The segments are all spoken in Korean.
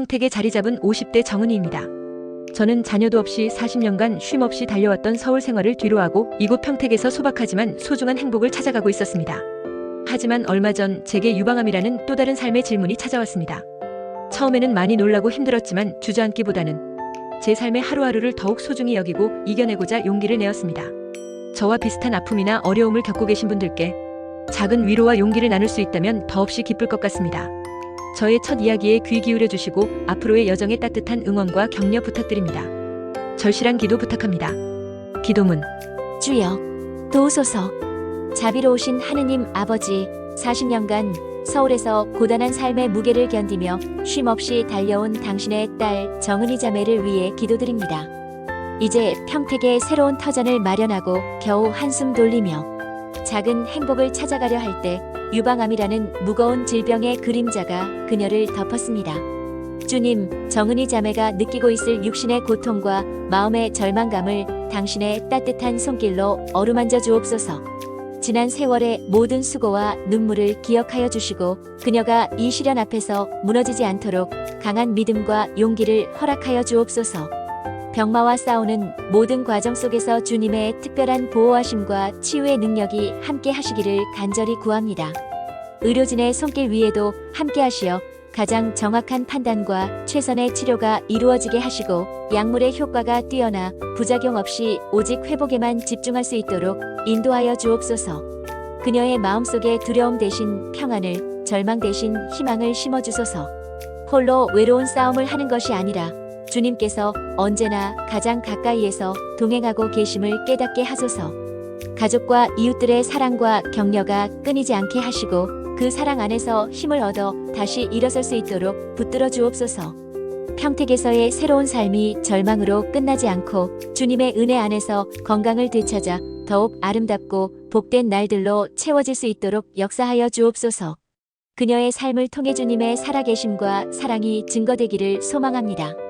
평택에 자리 잡은 50대 정은이입니다. 저는 자녀도 없이 40년간 쉼 없이 달려왔던 서울 생활을 뒤로하고 이곳 평택에서 소박하지만 소중한 행복을 찾아가고 있었습니다. 하지만 얼마 전 제게 유방암이라는 또 다른 삶의 질문이 찾아왔습니다. 처음에는 많이 놀라고 힘들었지만 주저앉기보다는 제 삶의 하루하루를 더욱 소중히 여기고 이겨내고자 용기를 내었습니다. 저와 비슷한 아픔이나 어려움을 겪고 계신 분들께 작은 위로와 용기를 나눌 수 있다면 더없이 기쁠 것 같습니다. 저의 첫 이야기에 귀 기울여 주시고 앞으로의 여정에 따뜻한 응원과 격려 부탁드립니다. 절실한 기도 부탁합니다. 기도문 주여 도우소서 자비로우신 하느님 아버지 40년간 서울에서 고단한 삶의 무게를 견디며 쉼없이 달려온 당신의 딸 정은이 자매를 위해 기도드립니다. 이제 평택에 새로운 터전을 마련하고 겨우 한숨 돌리며 작은 행복을 찾아가려 할 때 유방암이라는 무거운 질병의 그림자가 그녀를 덮었습니다. 주님, 정은이 자매가 느끼고 있을 육신의 고통과 마음의 절망감을 당신의 따뜻한 손길로 어루만져 주옵소서. 지난 세월의 모든 수고와 눈물을 기억하여 주시고 그녀가 이 시련 앞에서 무너지지 않도록 강한 믿음과 용기를 허락하여 주옵소서. 병마와 싸우는 모든 과정 속에서 주님의 특별한 보호하심과 치유의 능력이 함께 하시기를 간절히 구합니다. 의료진의 손길 위에도 함께 하시어 가장 정확한 판단과 최선의 치료가 이루어지게 하시고 약물의 효과가 뛰어나 부작용 없이 오직 회복에만 집중할 수 있도록 인도하여 주옵소서. 그녀의 마음속에 두려움 대신 평안을, 절망 대신 희망을 심어 주소서. 홀로 외로운 싸움을 하는 것이 아니라 주님께서 언제나 가장 가까이에서 동행하고 계심을 깨닫게 하소서. 가족과 이웃들의 사랑과 격려가 끊이지 않게 하시고 그 사랑 안에서 힘을 얻어 다시 일어설 수 있도록 붙들어 주옵소서. 평택에서의 새로운 삶이 절망으로 끝나지 않고 주님의 은혜 안에서 건강을 되찾아 더욱 아름답고 복된 날들로 채워질 수 있도록 역사하여 주옵소서. 그녀의 삶을 통해 주님의 살아계심과 사랑이 증거되기를 소망합니다.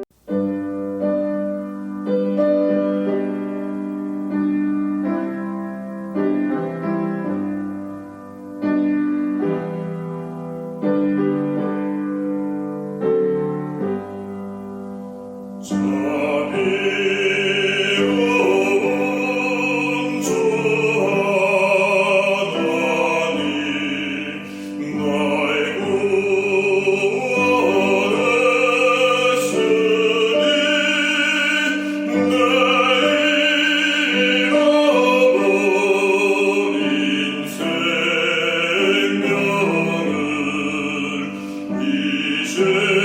Ще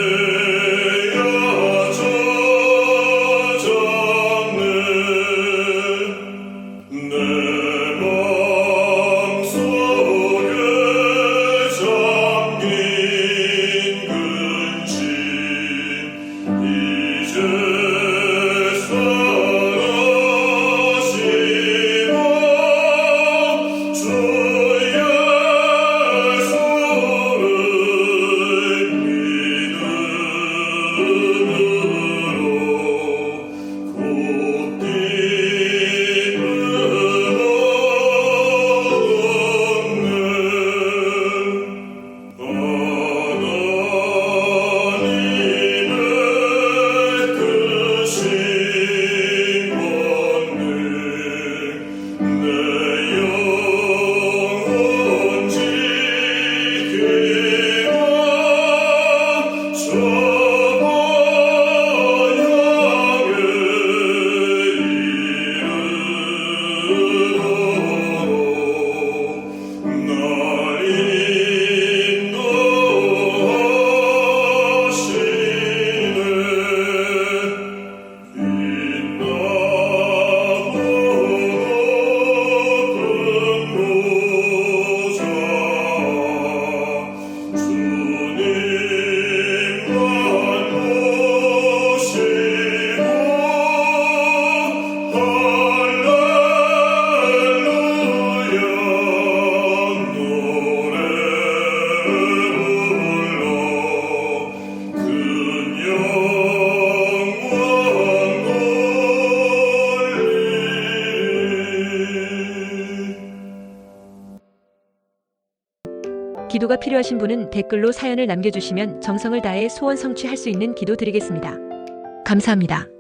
기도가 필요하신 분은 댓글로 사연을 남겨주시면 정성을 다해 소원 성취할 수 있는 기도 드리겠습니다. 감사합니다.